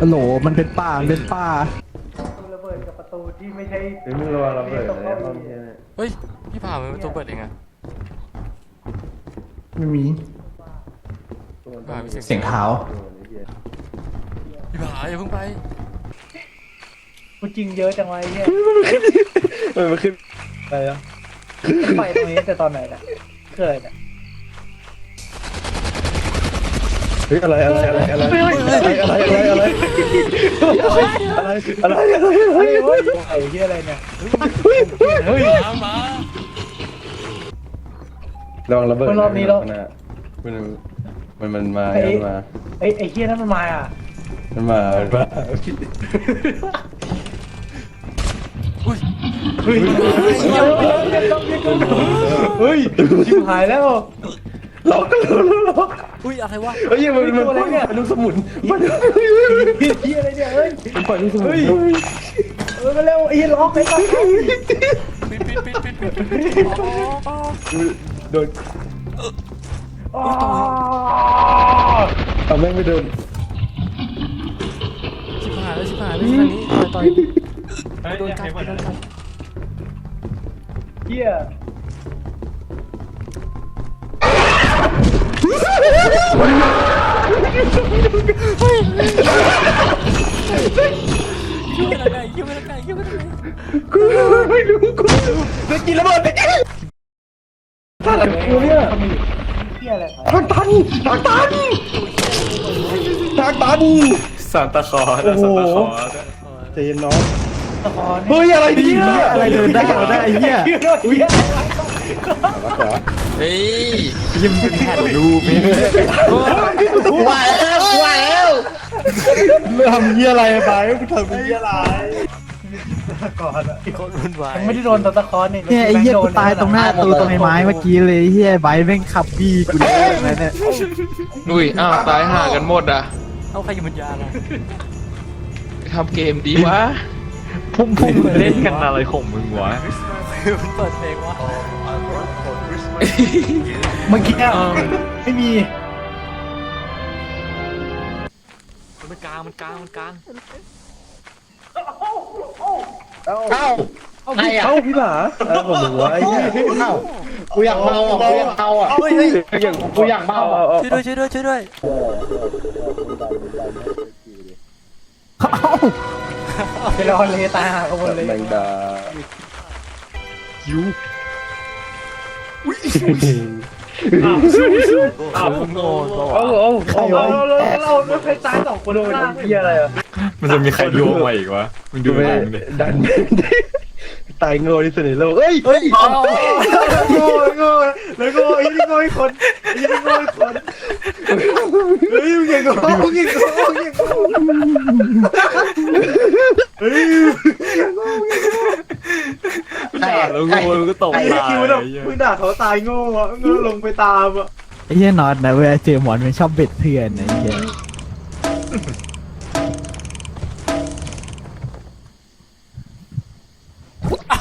โอ้โหมันเป็นป่ามันเป็นป่าระเบิดกับประตูที่ไม่ใช่หรือมึงระวังระเบิดนะรอบนี้เนี่ยเฮ้ย พี่ผ่ามันประตูเปิดเองอะไม่มี ผ่ามีเสียงเสียงเท้า พี่ผ่าอย่าเพิ่งไป กูจริงเยอะจังวะไอ้เนี่ยเออมันขึ้นไปแล้วไปตรงนี้แต่ตอนไหนน่ะเกิดอะ เฮ้ยอะไรอะไรอะไรอะไรอะไรอะไรอะไรอะไรอะไรอะไรอะไรเฮ้ยเฮ้ยไอ้เหี้ยอะไรเนี่ยเฮ้ยมามาระวังระเบิดมันมันมันมามันมาไอ้ไอ้เหี้ยนั่นมันมาอะมันมามันมาอุ้ยเฮ้ยเฮ้ยชิบหายแล้ว ล็อกกันแล้วล็อกอุ้ยอะไรวะเฮ้ยมันมันมันลูกสมุนมันเหี้ยอะไรเนี่ยเฮ้ยมันปล่อยลูกสมุนเออมาเร็วไอ้เหี้ยล็อกไอ้ล็อกปิดปิดปิดปิดปิดปิดปิดอ๋อโดนอ๋อเอาแม่งไม่โดนชิบหายแล้วชิบหายแล้วชิบหายนี้ต่อยต่อยโดนกัดโดนกัดเหี้ย กูไม่รู้กูจะกินระเบิดไปกินถ้าหลังกูเนี่ยทางตันทางตันทางตันซานตาคลอสอะซานตาคลอสอะใจเย็นน้องเฮ้ยอะไรดีเนี่ยอะไรเดินได้เหรอได้ไอ้เหี้ยอุ้ย เฮ้ยยังเป็นแผ่นรูปนี่ว่าแล้วว่าแล้วมึงทำเยี่ยอะไรไปมึงทำเยี่ยอะไรตะคอนอะคนวุ่นวายยังไม่ได้โดนตะคอนนี่เนี่ยไอ้เหี้ยกูตายตรงหน้าตูตรงไอ้ไม้เมื่อกี้เลยไอ้เหี้ยไบร์ทแม่งขับบี้กูเลยนะเนี่ยอุ้ยอ้าวตายห่ากันหมดอะเอาใครอยู่บนยานอะทำเกมดีวะ พุ่มพุ่มเล่นกันอะไรของมึงวะมันเปิดเพลงวะเมื่อกี้อะไม่มีมันกลางมันกลางมันกลางเอ้าใครอะเอ้าพี่หมาเอ้าผมหัวไอ้เหี้ยเอ้ากูอยากเมาอะกูอยากเมาอะเฮ้ยเฮ้ยอย่างกูอยากเมาอะช่วยด้วยช่วยด้วยช่วยด้วย ไปรอเลตายหาขบวนเลยแมงดาอ้าวโง่โง่เอ้าเอ้าใครวะเราเราเราเคยตายสองคนโดนเหี้ยอะไรอะมันจะมีใครโยงมาอีกวะมึงดูไม่มึงดิดันตายโง่ที่สุดในโลกเอ้ยเฮ้ยโง่โง่แล้วโง่ไอ้นี่โง่อีกคนไอ้นี่โง่อีกคนเฮ้ยมึงยังโง่มึงยังโง่มึงยังโง่ เฮ้ยด่าแล้วโง่มึงก็ตกไอ้ตายคิวไอ้แบบเหี้ยมึงด่าเขาตายโง่อะโง่ลงไปตามอะไอ้เหี้ยน็อตนะเวลาเจอหมอนมันชอบเบ็ดเพื่อนนะไอ้เหี้ย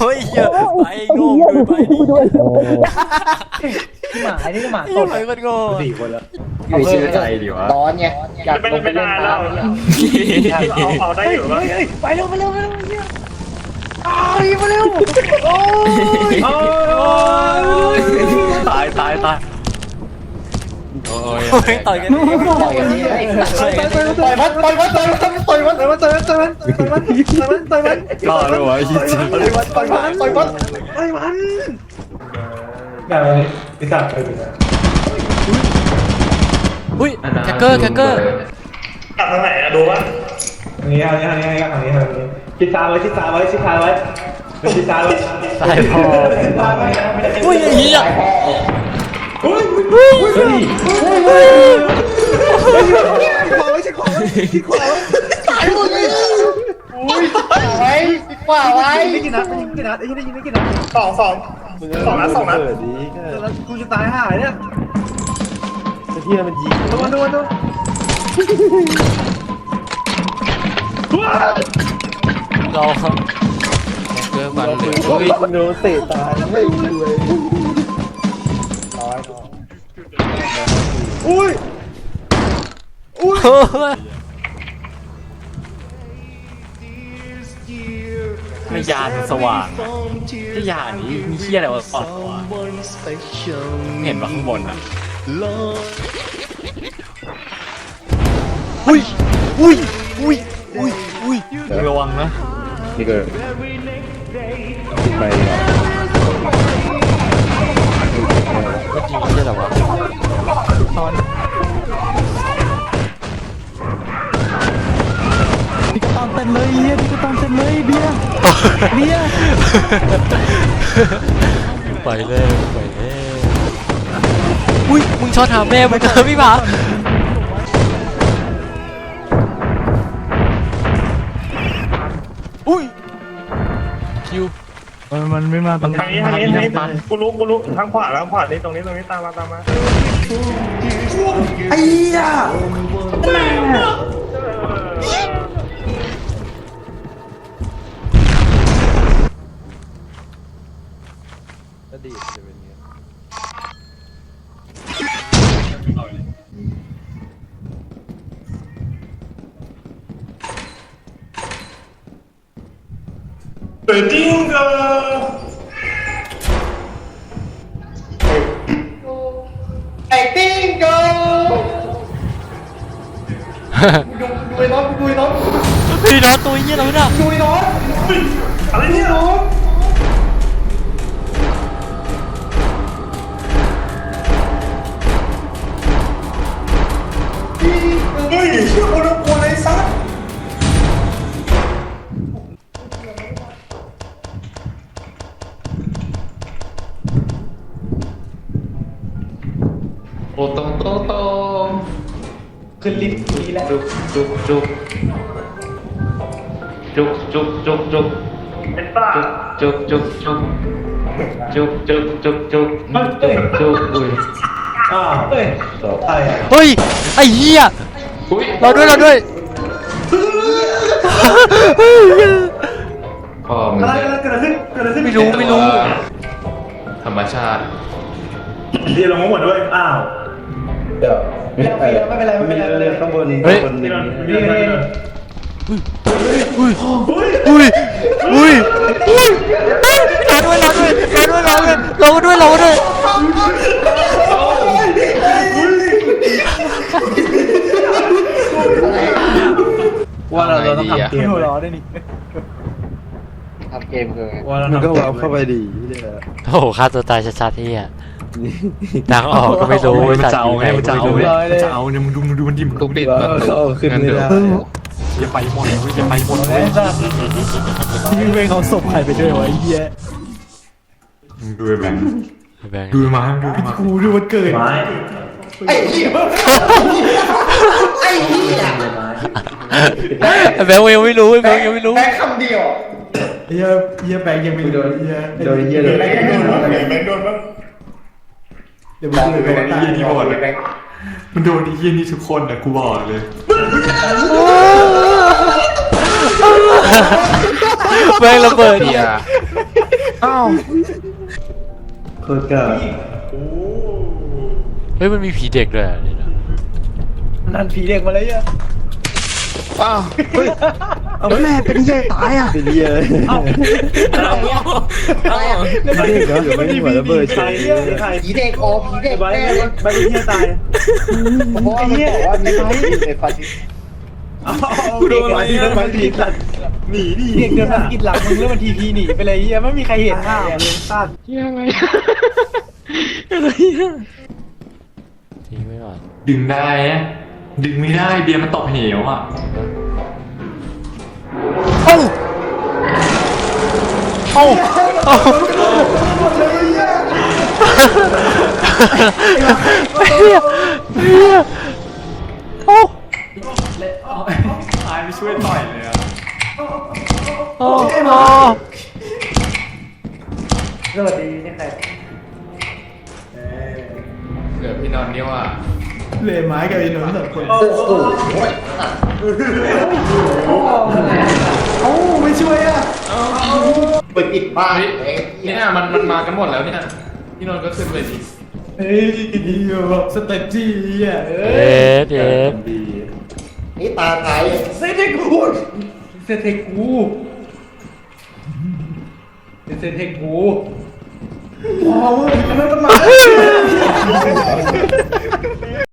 เฮ้ยเหี้ยไปโง่ดูไปดิหมาไอ้นี่ก็หมาเหี้ตยดไปคนโง่สี่คนแล้วอยู่เชื่อใจดิวะร้อนไง อยากลงไปเล่นน้ำเอาเอาได้อยู่วะเฮ้ยไปเร็วไปเร็วไปเร็วเนี่ยอ้าวมาเร็วโอ้ยตายตายตายโอ้ยโอ้ยต่อยกันต่อยกันนี่ต่อยกันนี่ต่อยมันต่อยมันต่อยมันต่อยมันต่อยมันต่อยมันต่อยมันต่อยมันต่อยมันรอดเลยวะไอ้เหี้ยต่อยมันต่อยมันต่อยมันต่อยมันอุ้ย แคคเกอร์แคคเกอร์อันนี้อันนี้อันนี้อันนี้อันนี้อันนี้ชิดซ้ายไว้ชิดซ้ายไว้ชิดซ้ายไว้ชิดซ้ายไว้ตายพอชิดซ้ายไว้อุ้ยไอ้เหี้ยขวาไว้ชิดขวาไว้ชิดขวาไว้ไว้กว่าไว้ไม่กี่นัดไม่กี่นัดไอ้ที่ได้ยินไม่กี่นัดสองสองสองนัดสองนัดดีแล้วกูจะตายห่าเนี่ย เฮียมันยิงดูดูดูเราครับเกิดวันหนึ่งเฮ้ยมันโดนเตะตายไม่รู้เลยตายอุ้ยอุ้ย มยานมันสว่างอะที่ยานนี้มีเฮียอะไรวะปอดวะเห็นปะข้างบนอะอุ้ยอุ้ยอุ้ยอุ้ยอุ้ยระวังนะนี่ก็ขึ้นไปเหรอก็จริงไม่ใช่เหรอ เบียร์ไปเลยไปเลยอุ้ยมึงช็อตหาแม่มึงเจอพี่หมาอุ้ยคิวมันมันไม่มาตรงทางนี้ทางนี้ทางนี้กูรู้กูรู้ทางขวาแล้วขวานี่ตรงนี้ตรงนี้ตามมาตามมา Hadi yetti beni ya. Bedinga! Hey Bingo! đuôi nó, đuôi nó Thì đó, tôi như nó đó Đuôi nó Thằng ấy như nó เยี่ยเราเนี่ยอะไรเนี่ยโอตรงโตโตขึ้นลิฟต์นี้แล้วจุกจุกจุกจุกจุกจุกจุกเป็นป้าจุกจุกจุกจุกจุกจุกจุกจุกจุกอุ้ยอ้าวเอ้ยอะไรเฮ้ย ไอ้เหี้ย อุ้ยเราด้วยเราด้วยพ่อมึงอะไรเนี่ยเกิดอะไรขึ้นเกิดอะไรขึ้นไม่รู้ไม่รู้ ธรรมชาติเดียวลงมาหมดด้วยอ้าวเดี๋ยวไม่เป็นไรไม่เป็นไรไม่เป็นไรข้างบนเฮ้ยข้างบนนี่นี่นี่นี่อุ้ยอุ้ยอุ้ยอุ้ยเราด้วยเราด้วยเราด้วยเราด้วยเราด้วยเราด้วย ว่าเราเรา ต้องทำเกไม่มหัวเราะได้นี่ทำเกมคือไงว่าเรามันทำก็วาร์ปเข้าไปดีเนี่ยโอ้โหฆ่าตัวตายชัดๆที่อะทางออกก็ไม่รู้มันสัตจะว์เอาอยู่ไหไงนมันจะไม่เอารู้ไงมันจะเอาเนี่ยมึงดูมึงดูมันดิมึงลูกดิดว่ามาเขาขึ้นไม่ได้อย่าไปหมดเลยอย่าไปหมดเลยพี่เวงเอาศพใครไปด้วยวะไอ้เฮียมึงดูไอ้แบงค์แบงค์ดูมาดูมากูดูมันเกิดไม้ แบงค์ยังไม่รู้แบงค์ยังไม่รู้เฮียเฮียแบงค์ยังไม่โดนเฮียโดนเยี่ยเลยแบงค์โดนบ้างแบงค์โดนบ้างเดี๋ยวมึงดูไอ้เหี้ยนี่หมดเลยมันโดนไอ้เหี้ยนี่ทุกคนอะกูบอกเลยแบงค์ระเบิดเดียอ้าวโคตรเก่าเฮ้ยมันมีผีเด็กด้วยอะนี่นะนั่นผีเด็กมาเลยอะ อ้าวเอาแม่เป็นเฮียตายอะเป็นเยี่ยเลยอ้าวเด็กเหรอหรือไม่หัวระเบิดเฉยผีเด็กโอ้ผีเด็กแน่เลยไปเฮียตายเพราะว่ามันบอกว่ามีไฟในฟันกูโดนอะไรเนี่ยไปผีสัตว์หนีดิเด็กเดินมากินหลังมึงแล้วมันทีพีหนีไปเลยเฮียไม่มีใครเห็นข้าวเลยสัตว์ยังไงทิ้งไว้ก่อนดึงได้นะ ดึงไม่ได้เบียร์มันตกเหวอะเอ้าเอ้าเอ้าเฮียเฮียเอ้าตายไม่ช่วยต่อยเลยอะเอ้าเอ้าสวัสดีนี่ใครเหลือพี่นอนนิ้วอะ เลยไม้กับไอ้นนท์สองคนโอ้โหโอ้ไม่ช่วยอะไปปิดบ้านเฮ้ยเนี่ยมันมันมากันหมดแล้วเนี่ยพี่นนท์ก็ขึ้นไปดิเฮ้ยดีอยู่แบบสเต็ปจีอะเอเอ็อดเอ็ดนี่ตาไทยเซตให้กูเซตให้กูเป็นเซนเทคกูพอมึงทำไมมันมา